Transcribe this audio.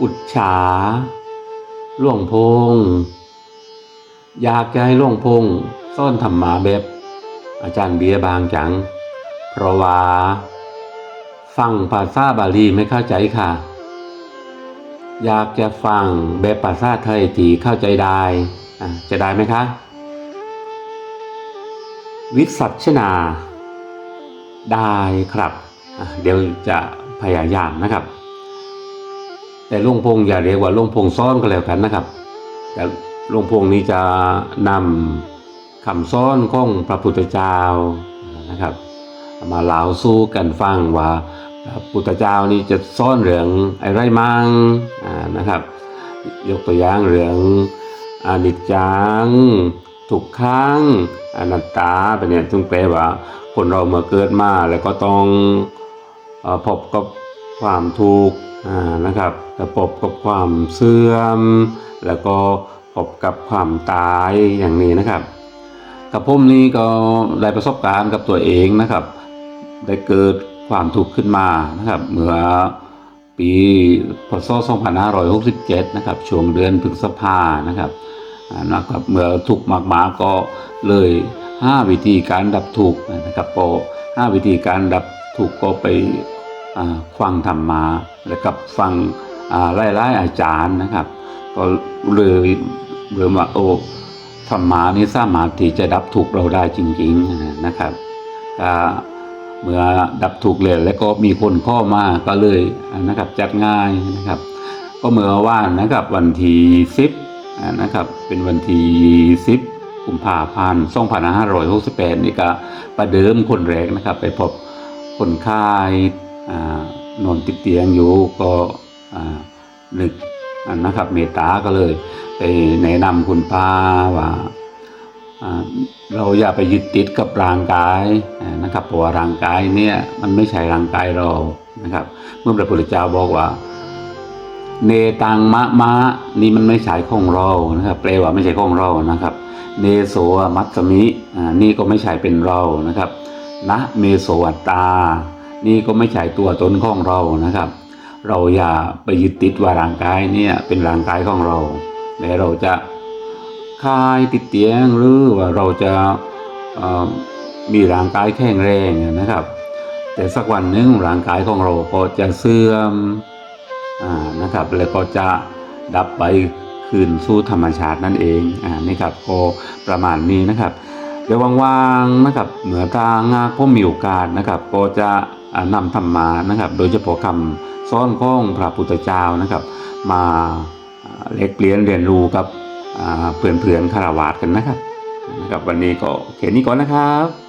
อุจฉาล่วงพง อยากจะให้ล่วงพงซ่อนธรรมาแบบ อาจารย์เบียบางจัง เพราะว่าฟังภาษาบาลีไม่เข้าใจค่ะ อยากจะฟังแบบภาษาไทยที่เข้าใจได้ะจะได้ไหมคะ วิสัชนา ได้ครับ เดี๋ยวจะพยายามนะครับ แต่ลุงพงอย่าเรียกว่าลุงพงซ้อนก็แล้วกันนะครับ แต่ลุงพงนี้จะนำคำซ้อนของพระพุทธเจ้านะครับ มาเล่าสู้กันฟังว่าพระพุทธเจ้านี่จะซ่อนเรื่องอะไรมั่งนะครับ ยกตัวอย่างเรื่องอนิจจังทุกขังอนัตตาเป็นเนี่ยซึ่งแปลว่า คนเราเมื่อเกิดมาแล้วก็ต้องอพบกับความทุกข์ นะครับแล้วพบกับความเสื่อม แล้วก็พบกับความตายอย่างนี้นะครับกับผมนี่ก็ได้ประสบการณ์กับตัวเองนะครับ ได้เกิดความทุกข์ขึ้นมานะครับ เมื่อปีพศ2567 นะครับ ช่วงเดือนพฤษภานะครับนะครับเมื่อทุกข์มากๆก็เลยห้าวิธีการดับทุกข์นะครับพอห้าวิธีการดับทุกข์ก็ไป ฟังธรรมาแล้วกับฟังอ่ไล่ๆอาจารย์นะครับ ก็เลยเริ่มว่าโอ้ธรรมานี่สามารถที่จะดับทุกเราได้จริงๆนะครับเมื่อดับทุกเลยแล้วก็มีคนข้อมาก็เลยนะครับจัดง่ายนะครับ ก็เมื่อว่านนะครับวันที่สิบนะครับเป็นวันที่สิบกุมภาพันธ์2568นี่ก็ประเดิมคนแรกนะครับ ไปพบคนไข้อ่า นอนติดเตียงอยู่ก็นึกนะครับเมตตาก็เลยไปแนะนำคุณป้าว่าเราอย่าไปยึดติดกับร่างกายนะครับเพราะว่าร่างกายเนี่ยมันไม่ใช่ร่างกายเรานะครับ เมื่อพระพุทธเจ้าบอกว่า เนตังมะมะนี่มันไม่ใช่ของเรานะครับแปลว่าไม่ใช่ของเรานะครับ เนโสมัตสมิอ่านี่ก็ไม่ใช่เป็นเรานะครับนะเมโสวัตตา นี่ก็ไม่ใช่ตัวตนของเรานะครับ เราอย่าไปยึดติดว่าร่างกายเนี่ยเป็นร่างกายของเราและเราจะคลายติดเตียงหรือว่าเราจะมีร่างกายแข็งแรงนะครับ แต่สักวันหนึ่งร่างกายของเราก็จะเสื่อมอนะครับแล้วก็จะดับไปคืนสู่ธรรมชาตินั่นเองอ่านี่ครับก็ประมาณนี้นะครับเดี๋ยวว่างๆนะครับเหนือตางาก็มีโอกาสนะครับ ก็จะ นำธรรมานะครับ โดยเฉพาะคำซ้อนของพระพุทธเจ้านะครับ มาเล็กเปลี่ยนเรียนรู้กับอ่นเพื่อนๆคารวาสกันนะครับนะครับ วันนี้ก็แค่นี้ก่อนนะครับ